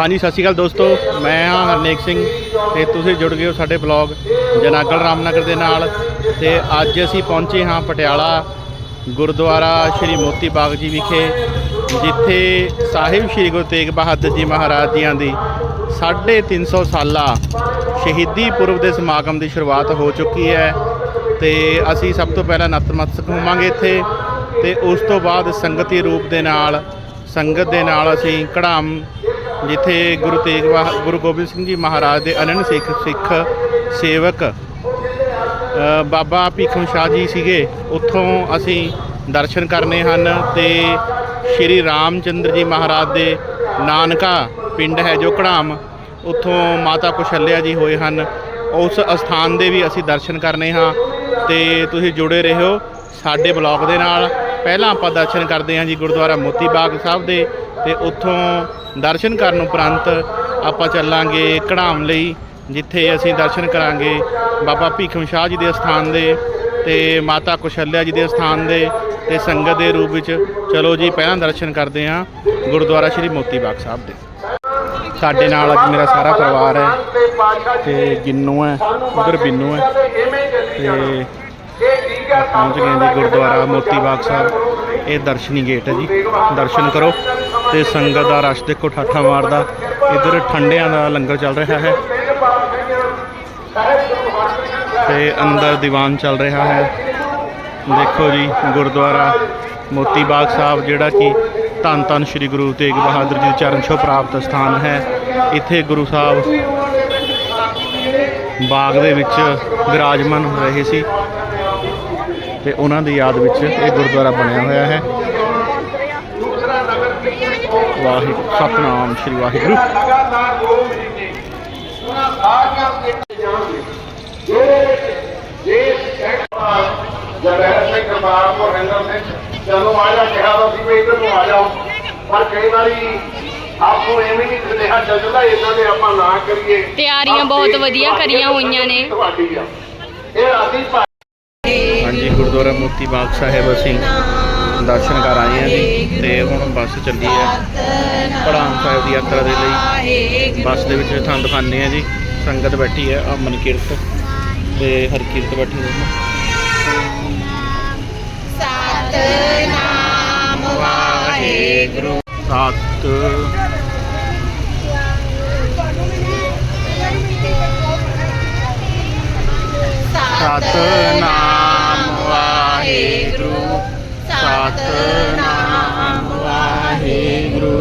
ਹਾਂਜੀ, ਸਤਿ ਸ਼੍ਰੀ ਅਕਾਲ ਦੋਸਤੋ। ਮੈਂ ਹਾਂ ਹਰਨੇਕ ਸਿੰਘ ਤੇ ਤੁਸੀਂ ਜੁੜ ਗਏ ਹੋ ਸਾਡੇ ਬਲੌਗ ਜਨਾਗਲ ਰਾਮਨਗਰ ਦੇ ਨਾਲ ਤੇ ਅੱਜ ਅਸੀਂ ਪਹੁੰਚੇ ਹਾਂ ਪਟਿਆਲਾ ਗੁਰਦੁਆਰਾ ਸ਼੍ਰੀ ਮੋਤੀ ਬਾਗ ਜੀ ਵਿਖੇ, ਜਿੱਥੇ ਸਾਹਿਬ ਸ਼੍ਰੀ ਗੁਰੂ ਤੇਗ ਬਹਾਦਰ ਜੀ ਮਹਾਰਾਜ ਜੀਆਂ ਦੀ 350 ਸਾਲਾ ਸ਼ਹੀਦੀ ਪੁਰਬ ਦੇ ਸਮਾਗਮ ਦੀ ਸ਼ੁਰੂਆਤ ਹੋ ਚੁੱਕੀ ਹੈ ਤੇ ਅਸੀਂ ਸਭ ਤੋਂ ਪਹਿਲਾਂ ਨਤਮਸਤਕ ਹੋਵਾਂਗੇ ਇੱਥੇ ਤੇ ਉਸ ਤੋਂ ਬਾਅਦ ਸੰਗਤੀ ਰੂਪ ਦੇ ਨਾਲ, ਸੰਗਤ ਦੇ ਨਾਲ ਅਸੀਂ ਕੜਾਮ ਜਿੱਥੇ ਗੁਰੂ ਤੇਗ ਬਹਾ- ਗੁਰੂ ਗੋਬਿੰਦ ਸਿੰਘ ਜੀ ਮਹਾਰਾਜ ਦੇ ਅਨੰਨ ਸਿੱਖ ਸਿੱਖ ਸੇਵਕ ਅ, ਬਾਬਾ ਭੀਖਮ ਸ਼ਾਹ ਜੀ ਸੀਗੇ। ਉੱਥੋਂ ਅਸੀਂ ਦਰਸ਼ਨ ਕਰਨੇ ਹਨ ਤੇ ਸ਼੍ਰੀ ਰਾਮਚੰਦਰ ਜੀ ਮਹਾਰਾਜ ਦੇ ਨਾਨਕਾ ਪਿੰਡ ਹੈ ਜੋ ਕੜਾਮ ਉੱਥੋਂ ਮਾਤਾ ਕੁਸ਼ਲਿਆ ਜੀ ਹੋਏ ਹਨ। ਉਸ ਅਸਥਾਨ ਦੇ ਵੀ ਅਸੀਂ ਦਰਸ਼ਨ ਕਰਨੇ ਹਾਂ ਤੇ ਤੁਸੀਂ ਜੁੜੇ ਰਹੋ ਸਾਡੇ ਬਲੌਗ ਦੇ ਨਾਲ। ਪਹਿਲਾਂ ਆਪਾਂ ਦਰਸ਼ਨ ਕਰਦੇ ਹਾਂ ਜੀ ਗੁਰਦੁਆਰਾ ਮੋਤੀ ਬਾਗ ਸਾਹਿਬ ਦੇ। ਤੇ ਉੱਥੋਂ ਦਰਸ਼ਨ ਕਰਨ ਉਪਰੰਤ ਆਪਾਂ ਚੱਲਾਂਗੇ ਕੜਾਮ ਲਈ, ਜਿੱਥੇ ਅਸੀਂ ਦਰਸ਼ਨ ਕਰਾਂਗੇ ਬਾਬਾ ਭੀਖਮ ਸ਼ਾਹ ਜੀ ਦੇ ਸਥਾਨ ਦੇ ਤੇ ਮਾਤਾ ਕੁਸ਼ਲਿਆ ਜੀ ਦੇ ਸਥਾਨ ਦੇ ਤੇ ਸੰਗਤ ਦੇ ਰੂਪ ਵਿੱਚ। ਚਲੋ ਜੀ, ਪਹਿਲਾਂ ਦਰਸ਼ਨ ਕਰਦੇ ਹਾਂ ਗੁਰਦੁਆਰਾ ਸ਼੍ਰੀ ਮੋਤੀ ਬਾਗ ਸਾਹਿਬ ਦੇ। ਸਾਡੇ ਨਾਲ ਅੱਜ ਮੇਰਾ ਸਾਰਾ ਪਰਿਵਾਰ ਹੈ ਤੇ ਗਿੰਨੂ ਹੈ, ਉਧਰ ਬਿੰਨੂ ਹੈ ਤੇ ਪਹੁੰਚ ਗਏ ਜੀ ਗੁਰਦੁਆਰਾ ਮੋਤੀ ਬਾਗ ਸਾਹਿਬ। ਇਹ ਦਰਸ਼ਨੀ ਗੇਟ ਹੈ ਜੀ। ਦਰਸ਼ਨ ਕਰੋ ਤੇ ਸੰਗਤ ਦਾ ਰਸ਼ ਦੇਖੋ, ਠਾਠਾ ਮਾਰਦਾ। ਇਧਰ ਠੰਡਿਆਂ ਦਾ ਲੰਗਰ ਚੱਲ ਰਿਹਾ ਹੈ। ਤੇ ਅੰਦਰ ਦੀਵਾਨ ਚੱਲ ਰਿਹਾ ਹੈ। ਦੇਖੋ ਜੀ, ਗੁਰਦੁਆਰਾ ਮੋਤੀ ਬਾਗ ਸਾਹਿਬ, ਜਿਹੜਾ ਕਿ ਧੰਨ ਧੰਨ ਸ੍ਰੀ ਗੁਰੂ ਤੇਗ ਬਹਾਦਰ ਜੀ ਦੇ ਚਰਨ ਛੋਹ ਪ੍ਰਾਪਤ ਸਥਾਨ ਹੈ। ਇੱਥੇ ਗੁਰੂ ਸਾਹਿਬ ਬਾਗ ਦੇ ਵਿੱਚ ਵਿਰਾਜਮਾਨ ਹੋ ਰਹੇ ਸੀ। ਤੇ ਉਹਨਾਂ ਦੀ ਯਾਦ ਵਿੱਚ ਇਹ ਗੁਰਦੁਆਰਾ ਬਣਿਆ ਹੋਇਆ ਹੈ। ਵਾਹਿਗੁਰੂ ਸਤਨਾਮ ਸ੍ਰੀ ਵਾਹਿਗੁਰੂ। ਜਦ ਐਸੇ ਕਰਤਾਰ ਕੋ ਰਿੰਦਰ ਸਿੰਘ ਜਦੋਂ ਆ ਜਾ ਕਿਹਾ ਤਾਂ ਸੀ ਵੀ ਇੱਧਰ ਨੂੰ ਆ ਜਾਓ ਪਰ ਕਈ ਵਾਰੀ ਆਪੋ ਐਵੇਂ ਨਹੀਂ ਸੁਨੇਹਾ ਚੱਲਦਾ ਇਹਨਾਂ ਦੇ ਆਪਾਂ ਨਾ ਕਰੀਏ ਤਿਆਰੀਆਂ ਬਹੁਤ ਵਧੀਆ ਕਰੀਆਂ ਹੋਈਆਂ ਨੇ। ਤੁਹਾਡੀ ਆ। ਇਹ ਗੁਰਦੁਆਰਾ ਮੋਤੀ ਬਾਗ ਸਾਹਿਬ ਅਸੀਂ ਦਰਸ਼ਨ ਕਰ ਆਏ ਹਾਂ ਜੀ ਤੇ ਹੁਣ ਬੱਸ ਚੱਲੀ ਹੈ ਪੜਾਮ ਸਾਹਿਬ ਦੀ ਯਾਤਰਾ ਦੇ ਲਈ। ਬੱਸ ਦੇ ਵਿੱਚ ਤੁਹਾਨੂੰ ਦਿਖਾਉਂਦੇ ਹਾਂ ਜੀ। ਸੰਗਤ ਬੈਠੀ ਹੈ ਅਮਨ ਕੀਰਤ ਤੇ ਹਰਕੀਰਤ ਬੈਠੀ ਹੋਈ ਹੈ। ਸਤਨਾਮ ਵਾਹਿਗੁਰੂ। ਸਤ ਸਤਨਾਮ ਵਾਹਿਗੁਰੂ ਸਤਨਾਮ ਵਾਹਿਗੁਰੂ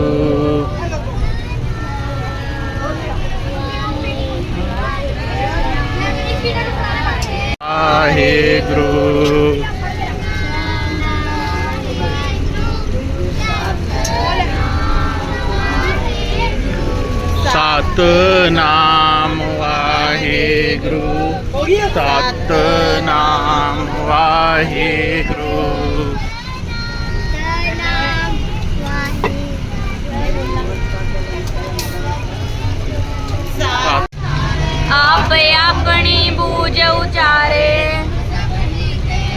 ਵਾਹਿਗੁਰੂ ਸਤਨਾਮ ਵਾਹਿਗੁਰੂ ਸਤਨਾਮ ਵਾਹਿਗੁਰੂ ਆਪ ਆਪਣੀ ਬੂਝ ਉਚਾਰੇ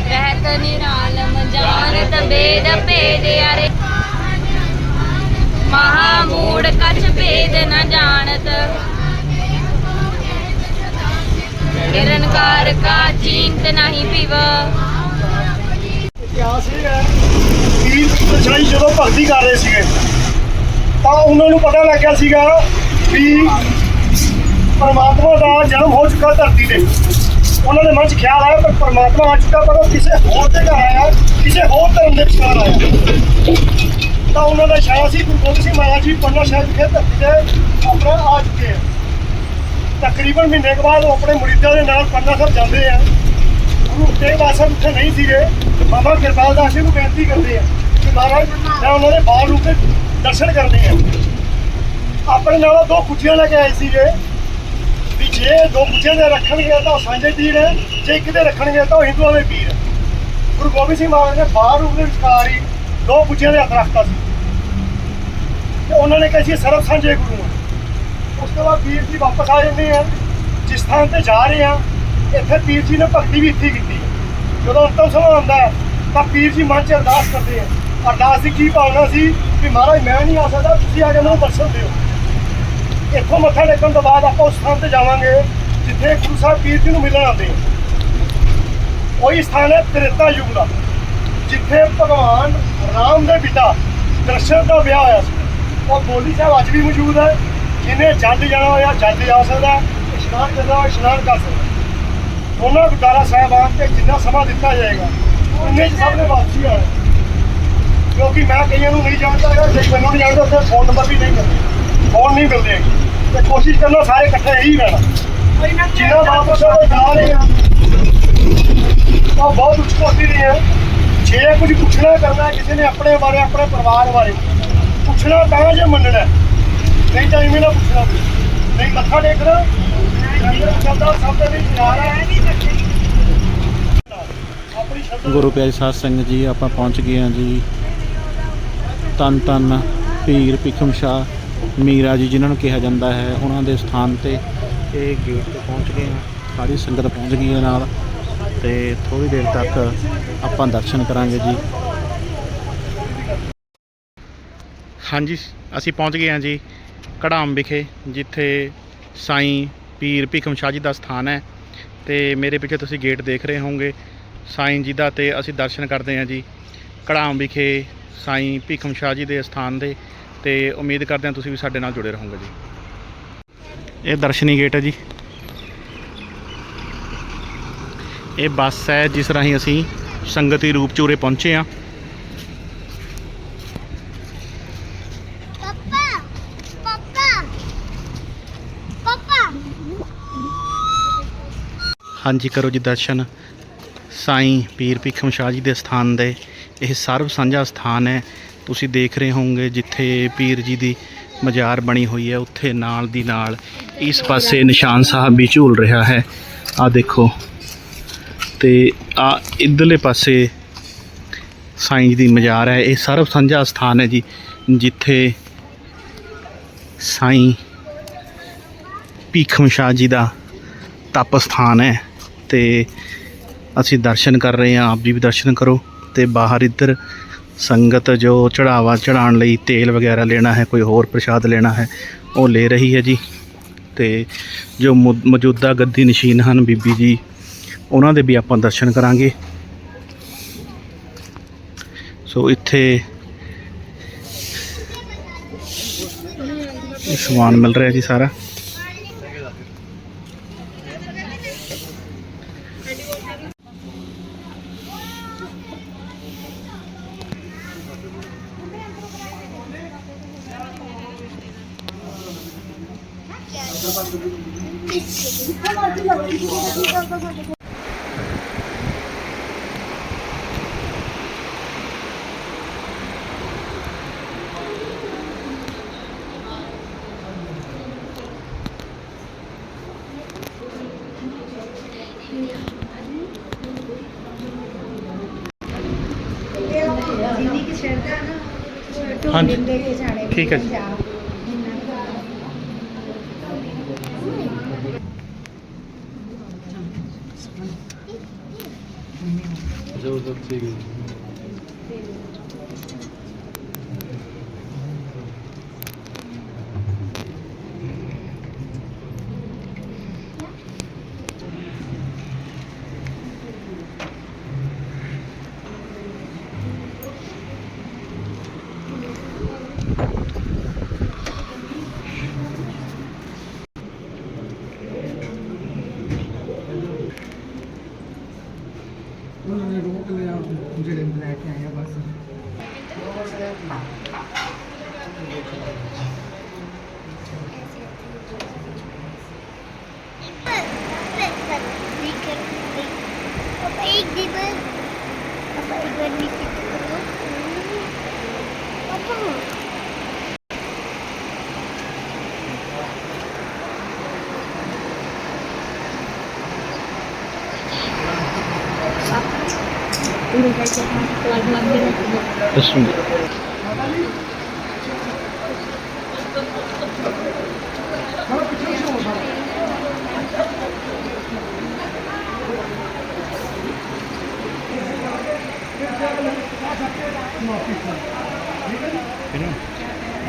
ਰਹਿਤ ਨਿਰਾਲਮ ਜਾਣਤ ਬੇਦ ਭੇਦਿਆਰੇ ਮਹਾ ਮੂੜ ਕਛ ਭੇਦ ਨ ਜਾਣਤ ਨਿਰੰਕਾਰ ਕਾ ਚਿੰਤ ਨਹੀਂ ਪਿਵ। ਇਤਿਹਾਸ ਇਹ ਹੈ ਕਿ ਪਛਾਈ ਜਦੋਂ ਭਗਤੀ ਕਰ ਰਹੇ ਸੀਗੇ, ਤਾਂ ਉਹਨਾਂ ਨੂੰ ਪਤਾ ਲੱਗਿਆ ਸੀਗਾ ਵੀ ਪਰਮਾਤਮਾ ਦਾ ਜਨਮ ਹੋ ਚੁੱਕਾ ਧਰਤੀ ਤੇ। ਉਹਨਾਂ ਦੇ ਮਨ 'ਚ ਖਿਆਲ ਆਇਆ ਪਰ ਪਰਮਾਤਮਾ ਆ ਚੁੱਕਾ, ਪਰ ਉਹ ਕਿਸੇ ਹੋਰ ਦੇ ਘਰ ਆਇਆ, ਕਿਸੇ ਹੋਰ ਧਰਮ ਦੇ ਵਿਚਾਰ ਆਇਆ। ਤਾਂ ਉਹਨਾਂ ਦਾ ਇਸ਼ਾਰਾ ਸੀ, ਗੁਰੂ ਗੋਬਿੰਦ ਸਿੰਘ ਮਹਾਰਾਜ ਜੀ ਪੰਨਾ ਸਾਹਿਬ ਵਿਖੇ ਧਰਤੀ ਤੇ ਆਪਣਾ ਆ ਚੁੱਕੇ ਆ। ਤਕਰੀਬਨ ਮਹੀਨੇ ਕੁ ਬਾਅਦ ਉਹ ਆਪਣੇ ਮੁਰੀਦਾਂ ਦੇ ਨਾਲ ਪੰਨਾ ਸਾਹਿਬ ਜਾਂਦੇ ਆ। ਗੁਰੂ ਤੇਗ ਬਹਾਦਰ ਉੱਥੇ ਨਹੀਂ ਸੀਗੇ। ਬਾਬਾ ਕਿਰਪਾਲ ਦਾਸ ਜੀ ਨੂੰ ਬੇਨਤੀ ਕਰਦੇ ਆ ਕਿ ਮਹਾਰਾਜ, ਮੈਂ ਉਹਨਾਂ ਦੇ ਬਾਹਰ ਰੂਪ ਦੇ ਦਰਸ਼ਨ ਕਰਨੇ ਆ। ਆਪਣੇ ਨਾਲ ਦੋ ਕੁੱਟੀਆਂ ਲੈ ਕੇ ਆਏ ਸੀਗੇ। ਵੀ ਜੇ ਦੋ ਕੁੱਟੀਆਂ ਦੇ ਰੱਖਣਗੇ ਤਾਂ ਉਹ ਸਾਂਝੇ ਪੀਰ ਹੈ। ਜੇ ਇੱਕ ਦੇ ਰੱਖਣਗੇ ਤਾਂ ਉਹ ਹਿੰਦੂਆਂ ਦੇ ਪੀਰ ਹੈ। ਗੁਰੂ ਗੋਬਿੰਦ ਸਿੰਘ ਮਹਾਰਾਜ ਨੇ ਬਾਹਰ ਰੂਪ ਦੇ ਵਿਚਕਾਰ ਹੀ ਦੋ ਕੁੱਟੀਆਂ ਦੇ ਹੱਥ ਰੱਖਤਾ ਸੀ। ਤੇ ਉਹਨਾਂ ਨੇ ਕਿਹਾ ਸੀ ਸਰਬ ਸਾਂਝੇ ਗੁਰੂ ਆ। ਉਸ ਤੋਂ ਬਾਅਦ ਵੀਰ ਜੀ ਵਾਪਸ ਆ ਜਾਂਦੇ ਆ। ਜਿਸ ਥਾਂ ਤੇ ਜਾ ਰਹੇ ਆ ਇੱਥੇ ਪੀਰ ਜੀ ਨੇ ਭਗਤੀ ਵੀ ਇੱਥੇ ਕੀਤੀ। ਹੈ ਜਦੋਂ ਅੰਤਮ ਸਮਾਂ ਆਉਂਦਾ ਹੈ, ਤਾਂ ਪੀਰ ਜੀ ਮਨ 'ਚ ਅਰਦਾਸ ਕਰਦੇ ਆ। ਅਰਦਾਸ ਦੀ ਕੀ ਭਾਵਨਾ ਸੀ ਵੀ ਮਹਾਰਾਜ ਮੈਂ ਨਹੀਂ ਆ ਸਕਦਾ ਤੁਸੀਂ ਆ ਕੇ ਮੈਨੂੰ ਦਰਸ਼ਨ ਦਿਓ। ਇੱਥੋਂ ਮੱਥਾ ਟੇਕਣ ਤੋਂ ਬਾਅਦ ਆਪਾਂ ਉਸ ਸਥਾਨ ਤੇ ਜਾਵਾਂਗੇ ਜਿੱਥੇ ਗੁਰੂ ਸਾਹਿਬ ਪੀਰ ਜੀ ਨੂੰ ਮਿਲਣ ਆਉਂਦੇ ਆ। ਉਹੀ ਸਥਾਨ ਹੈ ਤ੍ਰੇਤਾ ਯੁੱਗ ਦਾ ਜਿੱਥੇ ਭਗਵਾਨ ਰਾਮ ਦੇ ਪਿਤਾ ਦਰਸ਼ਨ ਦਾ ਵਿਆਹ ਹੋਇਆ ਸੀ। ਉਹ ਬੋਲੀ ਸਾਹਿਬ ਅੱਜ ਵੀ ਮੌਜੂਦ ਹੈ। ਜਿਹਨੇ ਜੱਜ ਜਾਣਾ ਹੋਇਆ ਜੱਜ ਜਾ ਸਕਦਾ ਇਸ਼ਨਾਨ ਕਰਨਾ ਹੋਇਆ ਇਸ਼ਨਾਨ ਕਰ ਸਕਦਾ ਹੈ। ਦੋਨਾਂ ਗੁਰਦੁਆਰਾ ਸਾਹਿਬਾਨ ਤੇ ਜਿੰਨਾ ਸਮਾਂ ਦਿੱਤਾ ਜਾਏਗਾ ਉਹਨੇ ਸਭ ਨੇ ਵਾਪਸੀ ਆਉਣਾ ਕਿਉਂਕਿ ਮੈਂ ਕਈਆਂ ਨੂੰ ਨਹੀਂ ਜਾਣਦਾ ਹੈਗਾ ਜੇ ਮੈਨੂੰ ਨਹੀਂ ਜਾਣਦਾ ਉੱਥੇ ਫੋਨ ਨੰਬਰ ਵੀ ਨਹੀਂ ਮਿਲਦੇ ਫੋਨ ਨਹੀਂ ਮਿਲਦੇ। ਤੇ ਕੋਸ਼ਿਸ਼ ਕਰਨਾ ਸਾਰੇ ਇਕੱਠੇ ਹੀ ਰਹਿਣਾ ਜਿੰਨਾ ਵਾਪਸ ਉਹ ਜਾ ਰਹੇ ਆ ਉਹ ਬਹੁਤ ਉੱਚ ਕੋਟੀ ਨਹੀਂ ਹੈ ਜੇ ਕੁਝ ਪੁੱਛਣਾ ਕਰਨਾ ਕਿਸੇ ਨੇ ਆਪਣੇ ਬਾਰੇ ਆਪਣੇ ਪਰਿਵਾਰ ਬਾਰੇ ਪੁੱਛਣਾ ਤਾਂ ਜੇ ਮੰਨਣਾ। ਨਹੀਂ ਤਾਂ ਇਵੇਂ ਨਾ ਪੁੱਛਣਾ। ਤੁਸੀਂ। ਨਹੀਂ, ਮੱਥਾ ਟੇਕਣਾ। ਲੰਗਰ ਚੱਲਦਾ, ਸਭ ਦੇ ਵਿੱਚ ਜਾ ਹੈ ਆਪਣੀ ਸ਼ਰਧਾ ਗੁਰੂ ਪਿਆਰੇ ਸਾਧ ਸੰਗਤ ਜੀ, ਆਪਾਂ ਪਹੁੰਚ ਗਏ ਹਾਂ ਜੀ। ਤਨ ਤਨ ਪੀਰ ਭਿਖਮ ਸ਼ਾਹ ਮੀਰਾ ਜੀ, ਜਿਨ੍ਹਾਂ ਨੂੰ ਕਿਹਾ ਜਾਂਦਾ ਹੈ। ਉਹਨਾਂ ਦੇ ਸਥਾਨ ਤੇ ਇਹ ਗੇਟ ਤੇ ਪਹੁੰਚ ਗਏ ਹਾਂ। ਸਾਰੀ ਸੰਗਤ ਪਹੁੰਚ ਗਈ ਹੈ ਨਾਲ। ਤੇ ਥੋੜੀ ਦੇਰ ਤੱਕ ਆਪਾਂ ਦਰਸ਼ਨ ਕਰਾਂਗੇ ਜੀ। ਹਾਂਜੀ, ਅਸੀਂ ਪਹੁੰਚ ਗਏ ਹਾਂ ਜੀ। ਕੜਾਮ ਵਿਖੇ, ਜਿੱਥੇ ਸਾਈਂ ਪੀਰ ਭਿਖਮ ਸ਼ਾਹ ਜੀ ਦਾ ਸਥਾਨ ਹੈ ਤੇ ਮੇਰੇ ਪਿੱਛੇ ਤੁਸੀਂ ਗੇਟ ਦੇਖ ਰਹੇ ਹੋਵੋਗੇ। ਸਾਈਂ ਜੀ ਦਾ ਤੇ ਅਸੀਂ ਦਰਸ਼ਨ ਕਰਦੇ ਹਾਂ ਜੀ। ਕੜਾਮ ਵਿਖੇ ਸਾਈਂ ਭੀਖਮ ਸ਼ਾਹ ਜੀ ਦੇ ਸਥਾਨ ਦੇ ਤੇ ਉਮੀਦ ਕਰਦੇ ਹਾਂ ਤੁਸੀਂ ਵੀ ਸਾਡੇ ਨਾਲ ਜੁੜੇ ਰਹੋਗੇ ਜੀ। ਇਹ ਦਰਸ਼ਨੀ ਗੇਟ ਹੈ ਜੀ। ਇਹ ਬੱਸ ਹੈ ਜਿਸ ਰਾਹੀਂ ਅਸੀਂ ਸੰਗਤੀ ਰੂਪ ਚ ਪਹੁੰਚੇ ਹਾਂ। ਹਾਂਜੀ ਕਰੋ ਜੀ ਦਰਸ਼ਨ। ਸਾਈਂ ਪੀਰ ਭੀਖਮ ਸ਼ਾਹ ਜੀ ਦੇ ਸਥਾਨ ਦੇ। ਇਹ ਸਰਬ ਸਾਂਝਾ ਸਥਾਨ ਹੈ। ਤੁਸੀਂ ਦੇਖ ਰਹੇ ਹੋਵੋਗੇ ਜਿੱਥੇ ਪੀਰ ਜੀ ਦੀ ਮਜ਼ਾਰ ਬਣੀ ਹੋਈ ਹੈ। ਉੱਥੇ ਨਾਲ ਦੀ ਨਾਲ ਇਸ ਪਾਸੇ ਨਿਸ਼ਾਨ ਸਾਹਿਬ ਵੀ ਝੂਲ ਰਿਹਾ ਹੈ। ਆ ਦੇਖੋ। ਤੇ ਆ ਇਧਰਲੇ ਪਾਸੇ ਸਾਈਂ ਜੀ ਦੀ ਮਜ਼ਾਰ ਹੈ। ਇਹ ਸਰਬ ਸਾਂਝਾ ਸਥਾਨ ਹੈ ਜੀ, ਜਿੱਥੇ ਸਾਈਂ ਭੀਖਮ ਸ਼ਾਹ ਜੀ ਦਾ ਤਪ ਸਥਾਨ ਹੈ। ਤੇ ਅਸੀਂ ਦਰਸ਼ਨ ਕਰ ਰਹੇ ਹਾਂ, ਆਪ ਜੀ ਵੀ ਦਰਸ਼ਨ ਕਰੋ ਤੇ ਬਾਹਰ ਇੱਧਰ ਸੰਗਤ ਜੋ ਚੜਾਵਾ ਚੜਾਉਣ ਲਈ ਤੇਲ ਵਗੈਰਾ ਲੈਣਾ ਹੈ, ਕੋਈ ਹੋਰ ਪ੍ਰਸ਼ਾਦ ਲੈਣਾ ਹੈ, ਉਹ ਲੈ ਰਹੀ ਹੈ ਜੀ। ਤੇ ਜੋ ਮੌਜੂਦਾ ਗੱਦੀ ਨਸ਼ੀਨ ਹਨ ਬੀਬੀ ਜੀ, ਉਹਨਾਂ ਦੇ ਵੀ ਆਪਾਂ ਦਰਸ਼ਨ ਕਰਾਂਗੇ। ਸੋ ਇੱਥੇ ਸਮਾਨ ਮਿਲ ਰਿਹਾ ਜੀ ਸਾਰਾ ਜਿੰਨੀ ਕਿ ਸ਼ਰਧਾ ਨਾ ਹਾਂਜੀ। ਟੋਲਿੰਦੇ ਕੇ ਸਾਡੇ ਠੀਕ ਹੈ ਜੀ। ਦੱਸੂਗੀ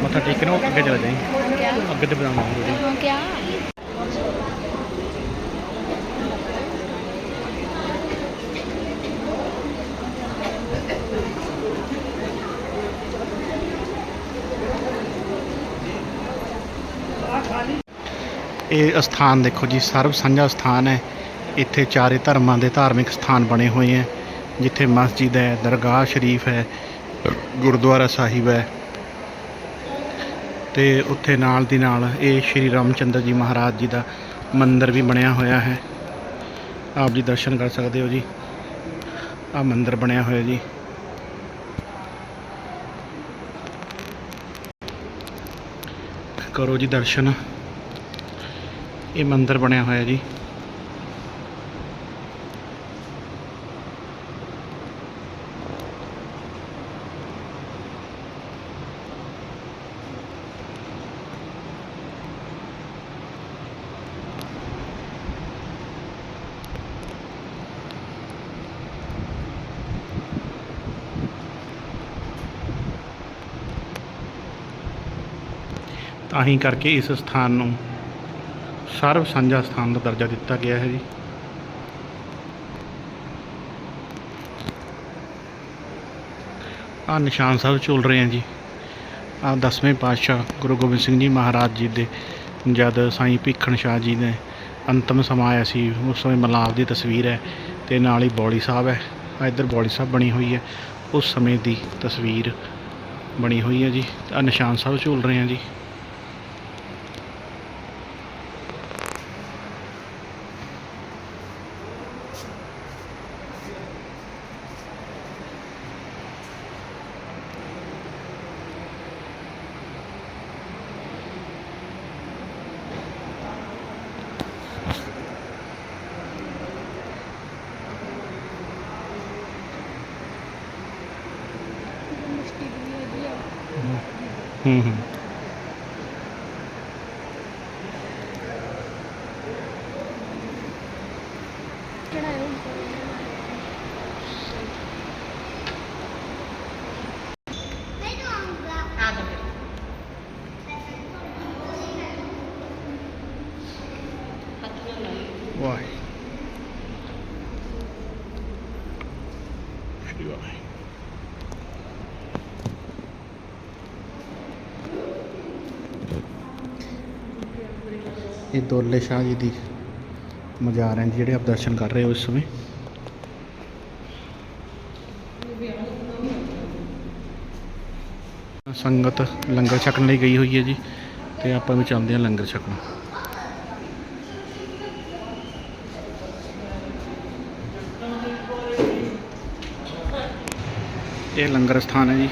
ਮੱਥਾ ਟੇਕ ਨੂੰ ਅੱਗੇ ਚਲਾ ਜਾਈਂ ਅੱਗੇ ਤੇ ਬਣਾਉਣਾ ਵੀਡੀਓ ਕਿਆ ਇਹ ਅਸਥਾਨ ਦੇਖੋ ਜੀ, ਸਰਬ ਸਾਂਝਾ ਸਥਾਨ ਹੈ। ਇੱਥੇ ਚਾਰੇ ਧਰਮਾਂ ਦੇ ਧਾਰਮਿਕ ਸਥਾਨ ਬਣੇ ਹੋਏ ਹੈ, ਜਿੱਥੇ ਮਸਜਿਦ ਹੈ, ਦਰਗਾਹ ਸ਼ਰੀਫ ਹੈ, ਗੁਰਦੁਆਰਾ ਸਾਹਿਬ ਹੈ। ਤੇ ਉੱਥੇ ਨਾਲ ਦੀ ਨਾਲ ਇਹ ਸ਼੍ਰੀ ਰਾਮਚੰਦਰ ਜੀ ਮਹਾਰਾਜ ਜੀ ਦਾ ਮੰਦਿਰ ਵੀ ਬਣਿਆ ਹੋਇਆ ਹੈ। ਆਪ ਜੀ ਦਰਸ਼ਨ ਕਰ ਸਕਦੇ ਹੋ ਜੀ। ਆ ਮੰਦਿਰ ਬਣਿਆ ਹੋਇਆ ਜੀ। ਕਰੋ ਜੀ ਦਰਸ਼ਨ। ਇਹ ਮੰਦਿਰ ਬਣਿਆ ਹੋਇਆ ਜੀ। ਤਾਂ ਹੀ ਕਰਕੇ ਇਸ ਸਥਾਨ ਨੂੰ ਸਰਵ ਸਾਂਝਾ ਸਥਾਨ ਦਾ ਦਰਜਾ ਦਿੱਤਾ ਗਿਆ ਹੈ ਜੀ। ਆ ਨਿਸ਼ਾਨ ਸਾਹਿਬ ਝੂਲ ਰਹੇ ਆ ਜੀ। ਆ ਦਸਵੇਂ ਪਾਤਸ਼ਾਹ ਗੁਰੂ ਗੋਬਿੰਦ ਸਿੰਘ ਜੀ ਮਹਾਰਾਜ ਜੀ ਦੇ ਜਦ ਸਾਈਂ ਭੀਖਣ ਸ਼ਾਹ ਜੀ ਨੇ ਅੰਤਮ ਸਮਾਂ ਆਇਆ ਸੀ, ਉਸ ਸਮੇਂ ਮਲਾਪ ਦੀ ਤਸਵੀਰ ਹੈ ਤੇ ਨਾਲ ਹੀ ਬੌਲੀ ਸਾਹਿਬ ਹੈ। ਆ ਇੱਧਰ ਬੌਲੀ ਸਾਹਿਬ ਬਣੀ ਹੋਈ ਹੈ। ਉਸ ਸਮੇਂ ਦੀ ਤਸਵੀਰ ਬਣੀ ਹੋਈ ਹੈ ਜੀ। ਆ ਨਿਸ਼ਾਨ ਸਾਹਿਬ ਝੂਲ ਰਹੇ ਆ ਜੀ। ਹੂੰ ਹੂੰ ਵਾਹ ਸ਼੍ਰੀ ਵਾਹਿਗੁਰੂ ਇਹ ਦੋਲੇ ਸ਼ਾਹ ਜੀ ਦੀ ਮਜ਼ਾਰ ਹੈ ਜਿਹੜੇ ਆਪ ਦਰਸ਼ਨ ਕਰ ਰਹੇ ਹੋ ਇਸ ਸਮੇਂ। ਸੰਗਤ ਲੰਗਰ ਛਕਣ ਲਈ ਗਈ ਹੋਈ ਹੈ ਜੀ, ਤੇ ਆਪਾਂ ਵੀ ਚਾਹੁੰਦੇ ਹਾਂ ਲੰਗਰ ਛਕਣ। ਇਹ ਲੰਗਰ ਸਥਾਨ ਹੈ ਜੀ।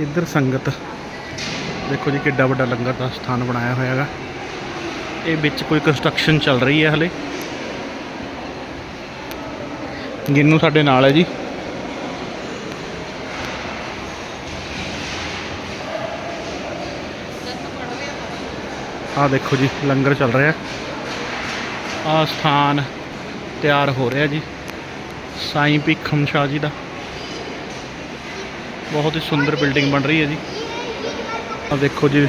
ਇੱਧਰ ਸੰਗਤ, ਦੇਖੋ ਜੀ ਕਿੱਡਾ ਵੱਡਾ ਲੰਗਰ ਦਾ ਸਥਾਨ ਬਣਾਇਆ ਹੋਇਆ ਹੈਗਾ। ਇਹ ਵਿੱਚ ਕੋਈ ਕੰਸਟਰਕਸ਼ਨ ਚੱਲ ਰਹੀ ਹੈ ਹਲੇ। ਗਿੰਨੂ ਸਾਡੇ ਨਾਲ ਹੈ ਜੀ। ਆਹ ਦੇਖੋ ਜੀ, ਲੰਗਰ ਚੱਲ ਰਿਹਾ। ਆਹ ਸਥਾਨ ਤਿਆਰ ਹੋ ਰਿਹਾ ਜੀ। ਸਾਈਂ ਭੀਖਮ ਸ਼ਾਹ ਜੀ ਦਾ। ਬਹੁਤ ਹੀ ਸੁੰਦਰ ਬਿਲਡਿੰਗ ਬਣ ਰਹੀ ਹੈ ਜੀ। ਆ ਦੇਖੋ ਜੀ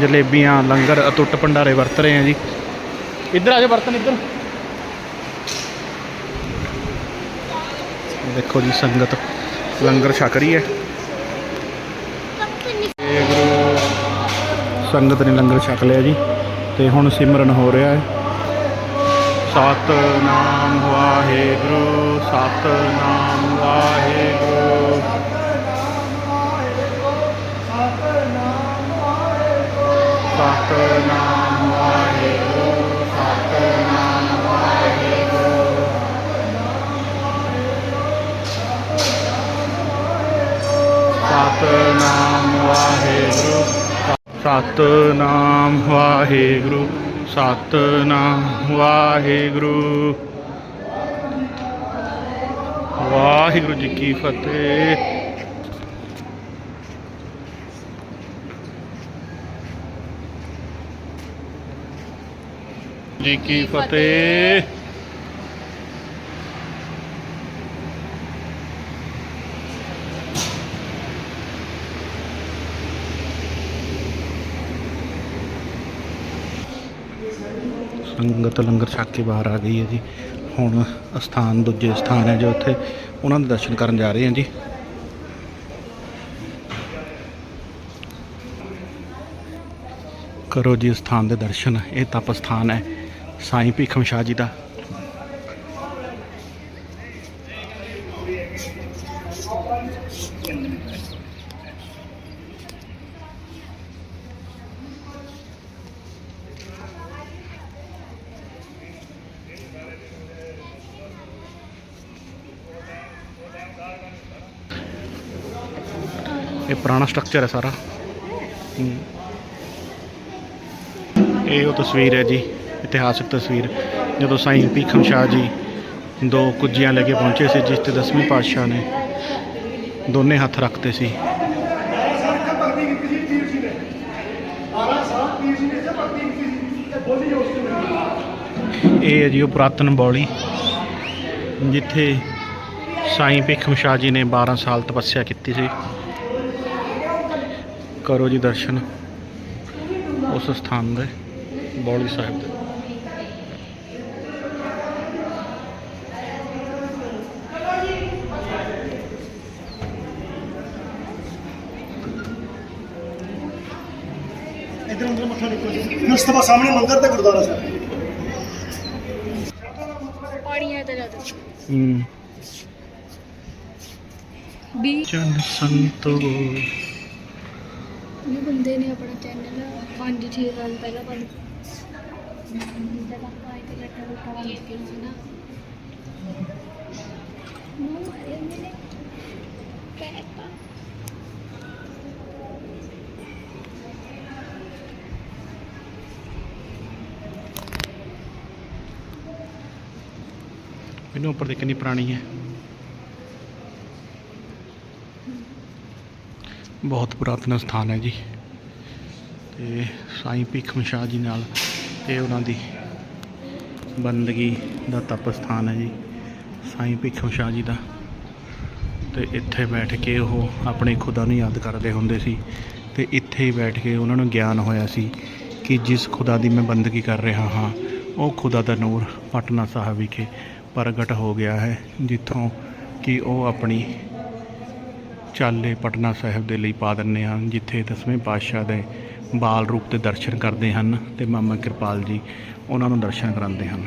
ਜਲੇਬੀਆਂ, ਲੰਗਰ ਅਟੁੱਟ ਭੰਡਾਰੇ ਵਰਤ ਰਹੇ ਆ ਜੀ। ਇੱਧਰ ਆ ਜਾ ਬਰਤਨ, ਇੱਧਰ। ਦੇਖੋ ਜੀ ਸੰਗਤ, ਲੰਗਰ ਛਕ ਰਹੀ ਹੈ। ਤੇ ਗੁਰੂ ਸੰਗਤ ਨੇ ਲੰਗਰ ਛਕ ਲਿਆ ਜੀ ਤੇ ਹੁਣ ਸਿਮਰਨ ਹੋ ਰਿਹਾ ਹੈ। ਸਤਨਾਮ ਵਾਹਿਗੁਰੂ ਸਤਨਾਮ ਵਾਹਿਗੁਰੂ। ਸਤਨਾਮ ਵਾਹਿਗੁਰੂ ਸਤਨਾਮ ਵਾਹਿਗੁਰੂ। ਸਤਨਾਮ ਵਾਹਿਗੁਰੂ ਸਤਨਾਮ ਵਾਹਿਗੁਰੂ ਸਤਨਾਮ ਵਾਹਿਗੁਰੂ ਵਾਹਿਗੁਰੂ ਜੀ ਕੀ ਫਤਿਹ। ਜੀ ਕੀ ਫਤਿਹ। ਸੰਗਤ ਲੰਗਰ ਛੱਕ ਕੇ ਬਾਹਰ ਆ ਗਈ ਹੈ ਜੀ। ਹੁਣ ਅਸਥਾਨ ਦੂਜੇ ਸਥਾਨ ਹੈ ਜੋ ਉੱਥੇ ਉਹਨਾਂ ਦੇ ਦਰਸ਼ਨ ਕਰਨ ਜਾ ਰਹੇ ਹਾਂ ਜੀ। ਕਰੋ ਜੀ ਸਥਾਨ ਦੇ ਦਰਸ਼ਨ ਇਹ ਤਪ ਸਥਾਨ ਹੈ। ਸਾਈਂ ਭੀਖਮ ਸ਼ਾਹ ਜੀ ਦਾ। ਇਹ ਪੁਰਾਣਾ ਸਟਰਕਚਰ ਹੈ ਸਾਰਾ। ਇਹ ਉਹ ਤਸਵੀਰ ਹੈ ਜੀ। ਇਤਿਹਾਸਕ ਤਸਵੀਰ, ਜਦੋਂ ਸਾਈਂ ਭੀਖਮ ਸ਼ਾਹ ਜੀ ਦੋ ਕੁੱਜੀਆਂ ਲੈ ਕੇ ਪਹੁੰਚੇ ਸੀ, ਜਿਸ ਤੇ ਦਸਵੇਂ ਪਾਤਸ਼ਾਹ ਨੇ ਦੋਨੇ ਹੱਥ ਰੱਖਤੇ ਸੀ। ਇਹ ਹੈ ਜੀ ਉਹ ਪੁਰਾਤਨ ਬੌਲੀ, ਜਿੱਥੇ ਸਾਈਂ ਭੀਖਮ ਸ਼ਾਹ ਜੀ ਨੇ 12 ਸਾਲ ਤਪੱਸਿਆ ਕੀਤੀ ਸੀ। ਕਰੋ ਜੀ ਦਰਸ਼ਨ ਉਸ ਸਥਾਨ ਦੇ ਬੌਲੀ ਸਾਹਿਬ ਦੇ। ਇਧਰ ਅੰਦਰ ਮੱਥਾ ਟੇਕੋ ਜੀ। ਉਸ ਤੋਂ ਬਾਅਦ ਸਾਹਮਣੇ ਮੰਦਿਰ ਤੇ ਗੁਰਦੁਆਰਾ ਸਾਹਿਬ। ਪੌੜੀਆਂ ਤੇ ਜਾ ਹੂੰ। ਵੀ ਚੰਨ ਸੰਤੋ। ਇਹ ਬੰਦੇ ਨੇ ਆਪਣਾ ਚੈਨਲ 5-6 ਸਾਲ ਪਹਿਲਾਂ ਬੰਦ ਕੀਤਾ ਤਾਂ ਆਈ ਤੇ ਲੱਟਾ ਲੁੱਟਾ ਬੰਦ ਕੀਤਾ ਸੀ ਨਾ ਨੂੰ ਮਾਰੇ ਮੈਨੇ ਕਹਿਤਾ ਇਹਨੂੰ ਉੱਪਰ ਦੇ ਕਿੰਨੀ ਪੁਰਾਣੀ ਹੈ। ਬਹੁਤ ਪੁਰਾਤਨ ਸਥਾਨ ਹੈ ਜੀ। ਤੇ ਸਾਈਂ ਭੀਖਮ ਸ਼ਾਹ ਜੀ ਨਾਲ ਇਹ ਉਹਨਾਂ ਦੀ ਬੰਦਗੀ ਦਾ ਤਪ ਸਥਾਨ ਹੈ ਜੀ। ਸਾਈਂ ਭੀਖਮ ਸ਼ਾਹ ਜੀ ਦਾ। ਤੇ ਇੱਥੇ ਬੈਠ ਕੇ ਉਹ ਆਪਣੇ ਖੁਦਾ ਨੂੰ ਯਾਦ ਕਰਦੇ ਹੁੰਦੇ ਸੀ। ਤੇ ਇੱਥੇ ਹੀ ਬੈਠ ਕੇ ਉਹਨਾਂ ਨੂੰ ਗਿਆਨ ਹੋਇਆ ਸੀ ਕਿ ਜਿਸ ਖੁਦਾ ਦੀ ਮੈਂ ਬੰਦਗੀ ਕਰ ਰਿਹਾ ਹਾਂ, ਉਹ ਖੁਦਾ ਦਾ ਨੂਰ ਪਟਨਾ ਸਾਹਿਬ ਵਿਖੇ ਪ੍ਰਗਟ ਹੋ ਗਿਆ ਹੈ, ਜਿੱਥੋਂ ਕਿ ਉਹ ਆਪਣੀ ਚਾਲੇ ਪਟਨਾ ਸਾਹਿਬ ਦੇ ਲਈ ਪਾ ਦਿੰਦੇ ਹਨ ਜਿੱਥੇ ਦਸਵੇਂ ਪਾਤਸ਼ਾਹ ਦੇ ਬਾਲ ਰੂਪ ਦੇ ਦਰਸ਼ਨ ਕਰਦੇ ਹਨ ਤੇ ਮਾਮਾ ਕਿਰਪਾਲ ਜੀ ਉਹਨਾਂ ਨੂੰ ਦਰਸ਼ਨ ਕਰਾਉਂਦੇ ਹਨ।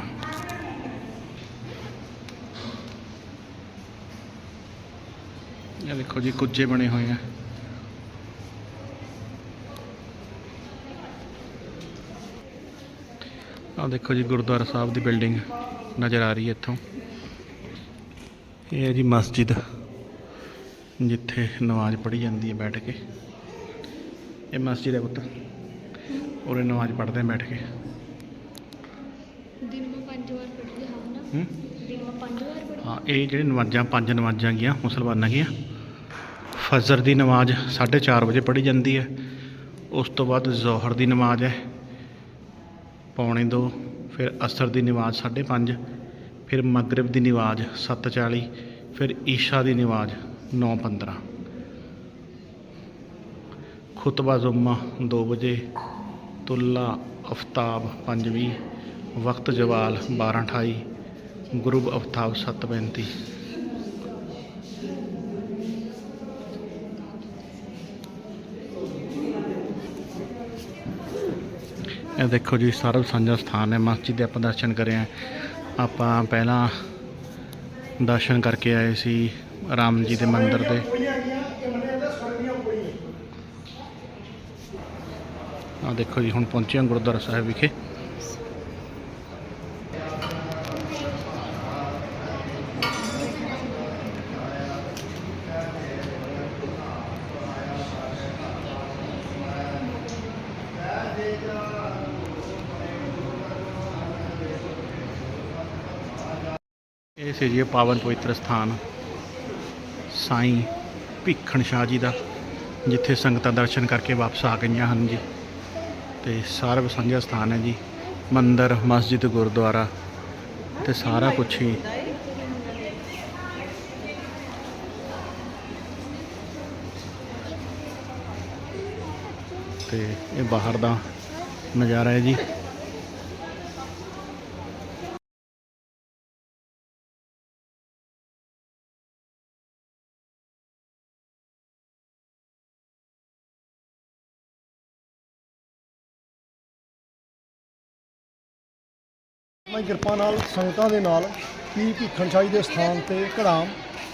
ਇਹ ਦੇਖੋ ਜੀ ਕੁੱਜੇ ਬਣੇ ਹੋਏ ਆ। ਆ ਦੇਖੋ ਜੀ, ਗੁਰਦੁਆਰਾ ਸਾਹਿਬ ਦੀ ਬਿਲਡਿੰਗ। ਨਜ਼ਰ ਆ ਰਹੀ ਹੈ ਇੱਥੋਂ। ਇਹ ਹੈ ਜੀ ਮਸਜਿਦ ਜਿੱਥੇ ਨਮਾਜ਼ ਪੜ੍ਹੀ ਜਾਂਦੀ ਹੈ ਬੈਠ ਕੇ। ਇਹ ਮਸਜਿਦ ਹੈ ਪੁੱਤ। ਉਰੇ ਨਮਾਜ਼ ਪੜ੍ਹਦੇ ਬੈਠ ਕੇ। ਦਿਨ ਮੈਂ ਪੰਜ ਵਾਰ ਪੜ੍ਹਦੀ ਹਾਂ ਨਾ। ਹੂੰ? ਦਿਨ ਮੈਂ ਪੰਜ ਵਾਰ ਪੜ੍ਹਦੀ ਹਾਂ। ਇਹ ਜਿਹੜੇ ਨਮਾਜ਼ਾਂ ਪੰਜ ਨਮਾਜ਼ਾਂ ਗੀਆਂ ਮੁਸਲਮਾਨਾਂ ਗੀਆਂ ਫਜਰ ਦੀ ਨਮਾਜ਼ 4:30 ਵਜੇ ਪੜ੍ਹੀ ਜਾਂਦੀ ਹੈ। ਉਸ ਤੋਂ ਬਾਅਦ ਜ਼ੋਹਰ ਦੀ ਨਮਾਜ਼ ਹੈ ਪੌਣੇ 2 ਫਿਰ ਅਸਰ ਦੀ ਨਮਾਜ਼ 5:30 ਫਿਰ ਮਗਰਿਬ ਦੀ ਨਮਾਜ਼ 7:40 ਫਿਰ ਈਸ਼ਾ ਦੀ ਨਮਾਜ਼ 9:15 ਖੁਤਬਾ ਜ਼ੁਮਾ 2 ਵਜੇ, ਤੁੱਲਾ ਅਫਤਾਬ 5:20 ਵਕਤ ਜਵਾਲ 12:28 ਗੁਰੂਬ ਅਫਤਾਬ 7:35 ਇਹ ਦੇਖੋ ਜੀ ਸਰਬ ਸਾਂਝਾ ਸਥਾਨ ਹੈ, ਮਸਜਿਦ ਦੇ ਆਪਾਂ ਦਰਸ਼ਨ ਕਰੇ ਆ ਆਪਾਂ ਪਹਿਲਾਂ ਦਰਸ਼ਨ ਕਰਕੇ ਆਏ ਸੀ ਰਾਮ ਜੀ ਦੇ ਮੰਦਿਰ ਦੇ। ਆ ਦੇਖੋ ਜੀ, ਹੁਣ ਪਹੁੰਚੇ ਹਾਂ ਗੁਰਦੁਆਰਾ ਸਾਹਿਬ ਵਿਖੇ। ਇਹ ਜੀ ਪਾਵਨ ਪਵਿੱਤਰ ਸਥਾਨ, ਸਾਈਂ ਭੀਖਣ ਸ਼ਾਹ ਜੀ ਦਾ, ਜਿੱਥੇ ਸੰਗਤਾਂ ਦਰਸ਼ਨ ਕਰਕੇ ਵਾਪਸ ਆ ਗਈਆਂ ਹਨ ਜੀ। ਤੇ ਸਰਬ ਸਾਂਝਾ ਸਥਾਨ ਹੈ ਜੀ, ਮੰਦਰ, ਮਸਜਿਦ, ਗੁਰਦੁਆਰਾ ਤੇ ਸਾਰਾ ਕੁਝ ਹੀ। ਤੇ ਇਹ ਬਾਹਰ ਦਾ ਨਜ਼ਾਰਾ ਹੈ ਜੀ। ਦੀ ਕਿਰਪਾ ਨਾਲ, ਸੰਗਤਾਂ ਦੇ ਨਾਲ ਪੀਰ ਭੀਖਣ ਸ਼ਾਹੀ ਦੇ ਸਥਾਨ ਤੇ ਘੜਾਮ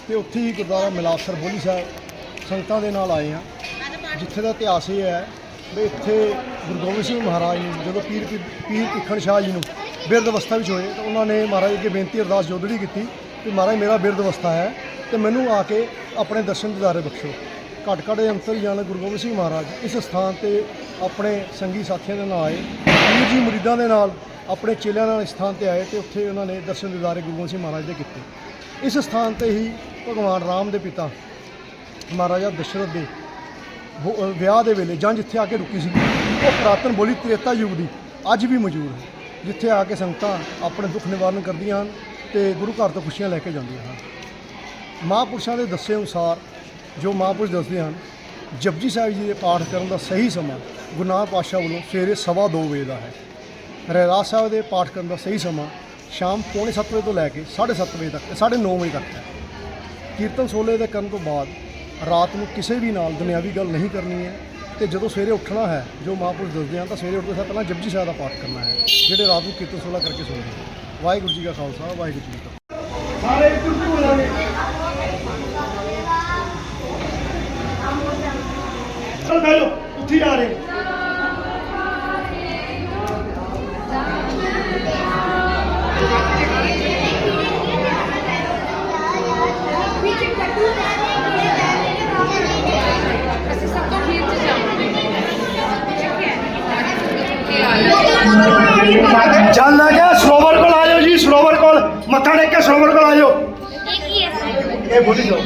ਤੇ ਉੱਥੇ ਹੀ ਗੁਰਦੁਆਰਾ ਮਿਲਾਸਰ ਬੋਲੀ ਸਾਹਿਬ ਸੰਗਤਾਂ ਦੇ ਨਾਲ ਆਏ ਹਾਂ। ਜਿੱਥੇ ਦਾ ਇਤਿਹਾਸ ਇਹ ਹੈ ਵੀ ਇੱਥੇ ਗੁਰੂ ਗੋਬਿੰਦ ਸਿੰਘ ਮਹਾਰਾਜ ਨੂੰ, ਜਦੋਂ ਪੀਰ ਪੀਰ ਭੀਖਣ ਸ਼ਾਹ ਜੀ ਨੂੰ ਬਿਰਧ ਅਵਸਥਾ ਵਿੱਚ ਹੋਏ, ਤਾਂ ਉਹਨਾਂ ਨੇ ਮਹਾਰਾਜ ਅੱਗੇ ਬੇਨਤੀ ਅਰਦਾਸ ਜੋਦੜੀ ਕੀਤੀ ਕਿ ਮਹਾਰਾਜ ਮੇਰਾ ਬਿਰਧ ਅਵਸਥਾ ਹੈ ਤੇ ਮੈਨੂੰ ਆ ਕੇ ਆਪਣੇ ਦਰਸ਼ਨ ਦਿਦਾਰੇ ਬਖਸ਼ੋ। ਘਟ ਘਟ ਦੇ ਅੰਤਰ ਜਾਣ ਗੁਰੂ ਗੋਬਿੰਦ ਸਿੰਘ ਮਹਾਰਾਜ। ਇਸ ਸਥਾਨ ਤੇ ਆਪਣੇ ਸੰਗੀ ਸਾਥੀਆਂ ਦੇ ਨਾਲ ਆਏ। ਪੀਰ ਜੀ ਮੁਰੀਦਾਂ ਦੇ ਨਾਲ ਆਪਣੇ ਚੇਲਿਆਂ ਨਾਲ ਇਸ ਸਥਾਨ ਤੇ ਆਏ ਤੇ ਉੱਥੇ ਉਹਨਾਂ ਨੇ ਦਰਸ਼ਨ ਦਿਦਾਰੇ ਗੁਰੂ ਗੋਬਿੰਦ ਸਿੰਘ ਮਹਾਰਾਜ ਦੇ ਕੀਤੇ। ਇਸ ਸਥਾਨ ਤੇ ਹੀ ਭਗਵਾਨ ਰਾਮ ਦੇ ਪਿਤਾ ਮਹਾਰਾਜਾ ਦਸ਼ਰਥ ਦੇ ਵਿਆਹ ਦੇ ਵੇਲੇ ਜਾਂ ਜਿੱਥੇ ਆ ਕੇ ਰੁਕੀ ਸੀ ਉਹ ਪੁਰਾਤਨ ਬੋਲੀ ਤ੍ਰੇਤਾ ਯੁੱਗ ਦੀ ਅੱਜ ਵੀ ਮੌਜੂਦ ਹੈ, ਜਿੱਥੇ ਆ ਕੇ ਸੰਗਤਾਂ ਆਪਣੇ ਦੁੱਖ ਨਿਵਾਰਨ ਕਰਦੀਆਂ ਹਨ ਤੇ ਗੁਰੂ ਘਰ ਤੋਂ ਖੁਸ਼ੀਆਂ ਲੈ ਕੇ ਜਾਂਦੀਆਂ ਹਨ। ਮਹਾਂਪੁਰਸ਼ਾਂ ਦੇ ਦੱਸੇ ਅਨੁਸਾਰ ਜੋ ਮਹਾਂਪੁਰਸ਼ ਦੱਸਦੇ ਹਨ ਜਪਜੀ ਸਾਹਿਬ ਜੀ ਦੇ ਪਾਠ ਕਰਨ ਦਾ ਸਹੀ ਸਮਾਂ ਗੁਰੂ ਨਾਨਕ ਪਾਤਸ਼ਾਹ ਵੱਲੋਂ ਸਵੇਰੇ ਸਵਾ ਦੋ ਵਜੇ ਦਾ ਹੈ। ਰਹਿਰਾਸ ਸਾਹਿਬ ਦੇ ਪਾਠ ਕਰਨ ਦਾ ਸਹੀ ਸਮਾਂ ਸ਼ਾਮ ਪੌਣੇ ਸੱਤ ਵਜੇ ਤੋਂ ਲੈ ਕੇ 7:30 ਵਜੇ ਤੱਕ 9:30 ਵਜੇ ਤੱਕ ਹੈ। ਕੀਰਤਨ ਸੋਲੇ ਦੇ ਕਰਨ ਤੋਂ ਬਾਅਦ ਰਾਤ ਨੂੰ ਕਿਸੇ ਵੀ ਨਾਲ ਦੁਨਿਆਵੀ ਗੱਲ ਨਹੀਂ ਕਰਨੀ ਹੈ ਤੇ ਜਦੋਂ ਸਵੇਰੇ ਉੱਠਣਾ ਹੈ, ਜੋ ਮਹਾਂਪੁਰਸ਼ ਦੱਸਦੇ ਹਨ, ਤਾਂ ਸਵੇਰੇ ਉੱਠਦੇ ਸਾਰ ਪਹਿਲਾਂ ਜਪਜੀ ਸਾਹਿਬ ਦਾ ਪਾਠ ਕਰਨਾ ਹੈ, ਜਿਹੜੇ ਰਾਤ ਨੂੰ ਕੀਰਤਨ ਸੋਲਾ ਕਰਕੇ ਸੌਂਦੇ ਹਨ। ਵਾਹਿਗੁਰੂ ਜੀ ਕਾ ਖਾਲਸਾ, ਵਾਹਿਗੁਰੂ ਜੀ ਕੀ ਫਤਿਹ। ਸਾਰੇ ਇੱਕੋ ਹੋ ਉੱਪਰ ਬਹਿ ਜਾਓ ਉੱਥੇ ਆ ਰਹੇ। ਚੱਲ ਆ ਗਿਆ ਸਰੋਵਰ ਕੋਲ ਆ ਜਾਓ ਜੀ ਸਰੋਵਰ ਕੋਲ। ਮੱਥਾ ਟੇਕ ਕੇ ਸਰੋਵਰ ਕੋਲ ਆ ਜਾਓ। ਇਹ ਬੋਲੀ ਜਾਓ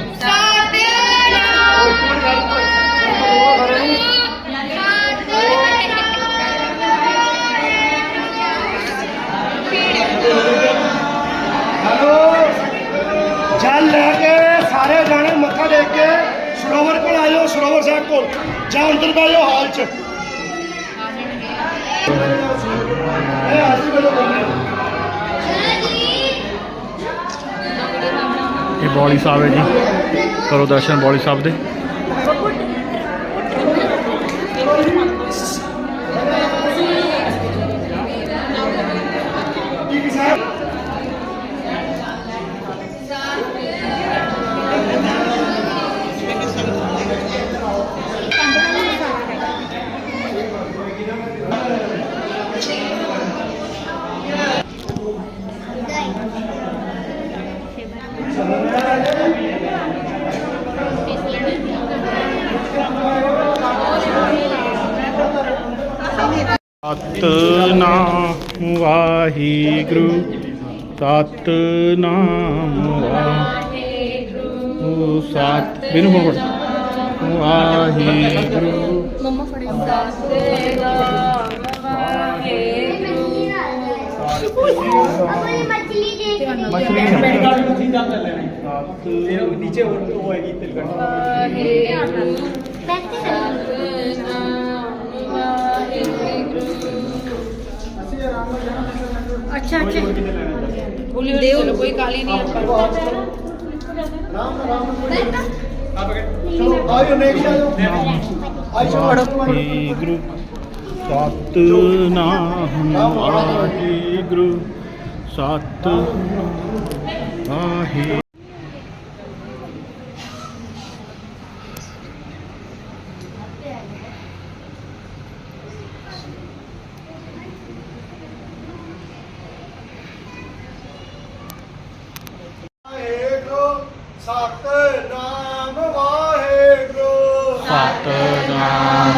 ਸਰੋਵਰ ਕੋਲ ਆ ਸਰੋਵਰ ਸਾਹਿਬ ਕੋਲ। ਜਾਂ ਅੰਦਰ ਬਹਿ ਹਾਲ 'ਚ। ਇਹ ਆਸੀ ਬਲੋ ਇਹ ਬੌਲੀ ਸਾਹਿਬ ਹੈ ਜੀ। ਕਰੋ ਦਰਸ਼ਨ ਬੌਲੀ ਸਾਹਿਬ ਦੇ। ਸਤਨਾਮ ਵਾਹਿਗੁਰੂ। ਸਤ ਬਿਨ ਹੁਣ ਪੜ ਵਾਹਿਗੁਰੂ। ਮੰਮਾ ਫੜੇ ਸਤਨਾਮ ਵਾਹਿਗੁਰੂ। ਮਛਲੀ ਦੇਖ ਮਛਲੀ ਮੈਂ ਕਾਲ ਨੂੰ ਸਿੱਧਾ ਕਰ ਲੈਣਾ ਫਿਰ ਨੀਚੇ ਹੋਰ ਹੋਏਗੀ ਤਿਲਕਣ ਵਾਹਿਗੁਰੂ ਸਤਨਾਮ ਵਾਹਿਗੁਰੂ। ਅੱਛਾ ਅੱਛਾ। ਹੌਲੀ ਹੌਲੀ ਚਲੋ ਕੋਈ ਕਾਲੀ ਨਹੀਂ ਆਪਾਂ। ਆਇਓ ਨੇਕਸਟ ਆਇਓ। ਆਇਓ ਵਾਹਿਗੁਰੂ ਸਤਨਾਮ ਵਾਹਿਗੁਰੂ ਸਤਨਾਮ ਵਾਹਿਗੁਰੂ ਸਤਨਾਮ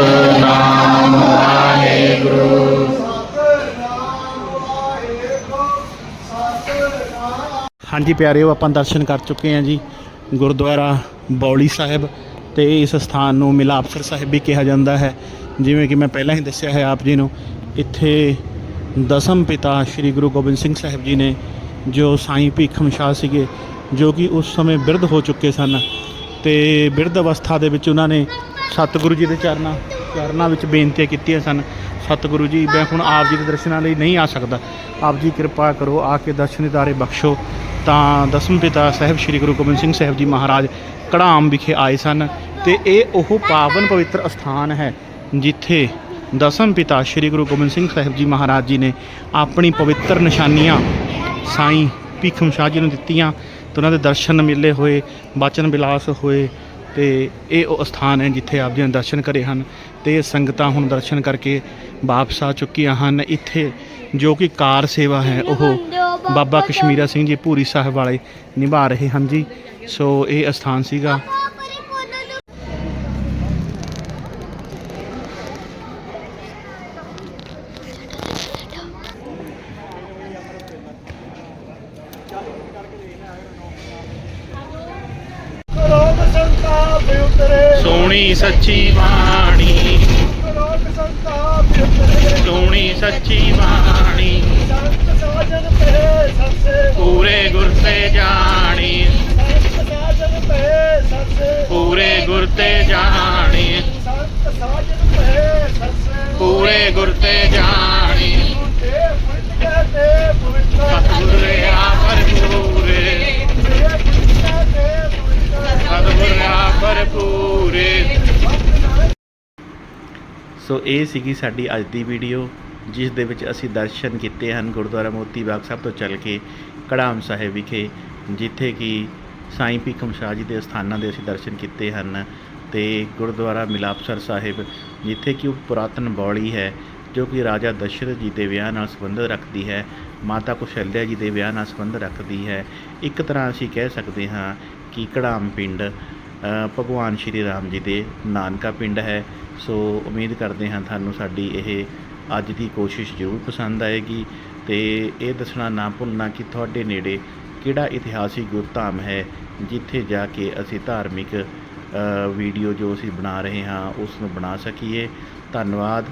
ਸਤਨਾਮ ਵਾਹਿਗੁਰੂ। ਹਾਂਜੀ ਪਿਆਰਿਓ, ਆਪਾਂ ਦਰਸ਼ਨ ਕਰ ਚੁੱਕੇ ਹਾਂ ਜੀ ਗੁਰਦੁਆਰਾ ਬੌਲੀ ਸਾਹਿਬ ਤੇ ਇਸ ਸਥਾਨ ਨੂੰ ਮਿਲਾਪਸਰ ਸਾਹਿਬ ਵੀ ਕਿਹਾ ਜਾਂਦਾ ਹੈ। ਜਿਵੇਂ ਕਿ ਮੈਂ ਪਹਿਲਾਂ ਹੀ ਦੱਸਿਆ ਹੈ ਆਪ ਜੀ ਨੂੰ, ਇੱਥੇ ਦਸਮ ਪਿਤਾ ਸ੍ਰੀ ਗੁਰੂ ਗੋਬਿੰਦ ਸਿੰਘ ਸਾਹਿਬ ਜੀ ਨੇ ਜੋ ਸਾਈਂ ਭੀਖਮ ਸ਼ਾਹ ਸੀਗੇ, ਜੋ ਕਿ ਉਸ ਸਮੇਂ ਬਿਰਧ ਹੋ ਚੁੱਕੇ ਸਨ ਤੇ ਬਿਰਧ ਅਵਸਥਾ ਦੇ ਵਿੱਚ ਉਹਨਾਂ ਨੇ ਸਤਿਗੁਰੂ ਜੀ ਦੇ ਚਰਨਾਂ ਚਰਨਾਂ ਵਿੱਚ ਬੇਨਤੀਆਂ ਕੀਤੀਆਂ ਸਨ। ਸਤਿਗੁਰੂ ਜੀ, ਮੈਂ ਹੁਣ ਆਪ ਜੀ ਦੇ ਦਰਸ਼ਨਾਂ ਲਈ ਨਹੀਂ ਆ ਸਕਦਾ। ਆਪ ਜੀ ਕਿਰਪਾ ਕਰੋ, ਆ ਕੇ ਦਰਸ਼ਨ ਦਿਦਾਰੇ ਬਖਸ਼ੋ। ਤਾਂ ਦਸਮ ਪਿਤਾ ਸਾਹਿਬ ਸ੍ਰੀ ਗੁਰੂ ਗੋਬਿੰਦ ਸਿੰਘ ਸਾਹਿਬ ਜੀ ਮਹਾਰਾਜ ਕੜਾਮ ਵਿਖੇ ਆਏ ਸਨ ਤੇ ਇਹ ਉਹ ਪਾਵਨ ਪਵਿੱਤਰ ਅਸਥਾਨ ਹੈ ਜਿੱਥੇ ਦਸਮ ਪਿਤਾ ਸ੍ਰੀ ਗੁਰੂ ਗੋਬਿੰਦ ਸਿੰਘ ਸਾਹਿਬ ਜੀ ਮਹਾਰਾਜ ਜੀ ਨੇ ਆਪਣੀ ਪਵਿੱਤਰ ਨਿਸ਼ਾਨੀਆਂ ਸਾਈਂ ਭੀਖਮ ਸ਼ਾਹ ਜੀ ਨੂੰ ਦਿੱਤੀਆਂ ਤੇ ਉਹਨਾਂ ਦੇ ਦਰਸ਼ਨ ਮਿਲੇ ਹੋਏ, ਬਚਨ ਵਿਲਾਸ ਹੋਏ ਤੇ ਇਹ ਉਹ ਸਥਾਨ ਹੈ ਜਿੱਥੇ ਆਪ ਜੀ ਨੇ ਦਰਸ਼ਨ ਕਰੇ ਹਨ ਤੇ ਸੰਗਤਾਂ ਹੁਣ ਦਰਸ਼ਨ ਕਰਕੇ ਵਾਪਸ ਆ ਚੁੱਕੀਆਂ ਹਨ। ਇੱਥੇ ਜੋ ਕਿ ਕਾਰ ਸੇਵਾ ਹੈ, ਉਹ ਬਾਬਾ ਕਸ਼ਮੀਰਾ ਸਿੰਘ ਜੀ ਪੂਰੀ ਸਾਹਿਬ ਵਾਲੇ ਨਿਭਾ ਰਹੇ ਹਨ ਜੀ। ਸੋ ਇਹ ਸਥਾਨ ਸੀਗਾ। ਆ ਸੋ ਇਹ ਸੀਗੀ ਸਾਡੀ ਅੱਜ ਦੀ ਵੀਡੀਓ, ਜਿਸ ਦੇ ਵਿੱਚ ਅਸੀਂ ਦਰਸ਼ਨ ਕੀਤੇ ਹਨ ਗੁਰਦੁਆਰਾ ਮੋਤੀ ਬਾਗ ਸਾਹਿਬ ਤੋਂ ਚੱਲ ਕੇ ਕੜਾਮ ਸਾਹਿਬ ਵਿਖੇ, ਜਿੱਥੇ ਕਿ ਸਾਈਂ ਭੀਖਮ ਸ਼ਾਹ ਜੀ ਦੇ ਸਥਾਨਾਂ ਦੇ ਅਸੀਂ ਦਰਸ਼ਨ ਕੀਤੇ ਹਨ ਤੇ ਗੁਰਦੁਆਰਾ ਮਿਲਾਪਸਰ ਸਾਹਿਬ, ਜਿੱਥੇ ਕਿ ਉਹ ਪੁਰਾਤਨ ਬੌਲੀ ਹੈ, ਜੋ ਕਿ ਰਾਜਾ ਦਸ਼ਰਥ ਜੀ ਦੇ ਵਿਆਹ ਨਾਲ ਸੰਬੰਧ ਰੱਖਦੀ ਹੈ, ਮਾਤਾ ਕੁਸ਼ਲਿਆ ਜੀ ਦੇ ਵਿਆਹ ਨਾਲ ਸੰਬੰਧ ਰੱਖਦੀ ਹੈ। ਇੱਕ ਤਰ੍ਹਾਂ ਅਸੀਂ ਕਹਿ ਸਕਦੇ ਹਾਂ ਕਿ ਕੜਾਮ ਪਿੰਡ ਭਗਵਾਨ ਸ਼੍ਰੀ ਰਾਮ ਜੀ ਦੇ ਨਾਨਕਾ ਪਿੰਡ ਹੈ। ਸੋ ਉਮੀਦ ਕਰਦੇ ਹਾਂ ਤੁਹਾਨੂੰ ਸਾਡੀ ਇਹ ਅੱਜ ਦੀ ਕੋਸ਼ਿਸ਼ ਜ਼ਰੂਰ ਪਸੰਦ ਆਏਗੀ ਤੇ ਇਹ ਦੱਸਣਾ ਨਾ ਭੁੱਲਣਾ ਕਿ ਤੁਹਾਡੇ ਨੇੜੇ ਕਿਹੜਾ ਇਤਿਹਾਸਿਕ ਗੁਰਧਾਮ ਹੈ, ਜਿੱਥੇ ਜਾ ਕੇ ਅਸੀਂ ਧਾਰਮਿਕ ਵੀਡੀਓ ਜੋ ਅਸੀਂ ਬਣਾ ਰਹੇ ਹਾਂ ਉਸ ਨੂੰ ਬਣਾ ਸਕੀਏ। ਧੰਨਵਾਦ।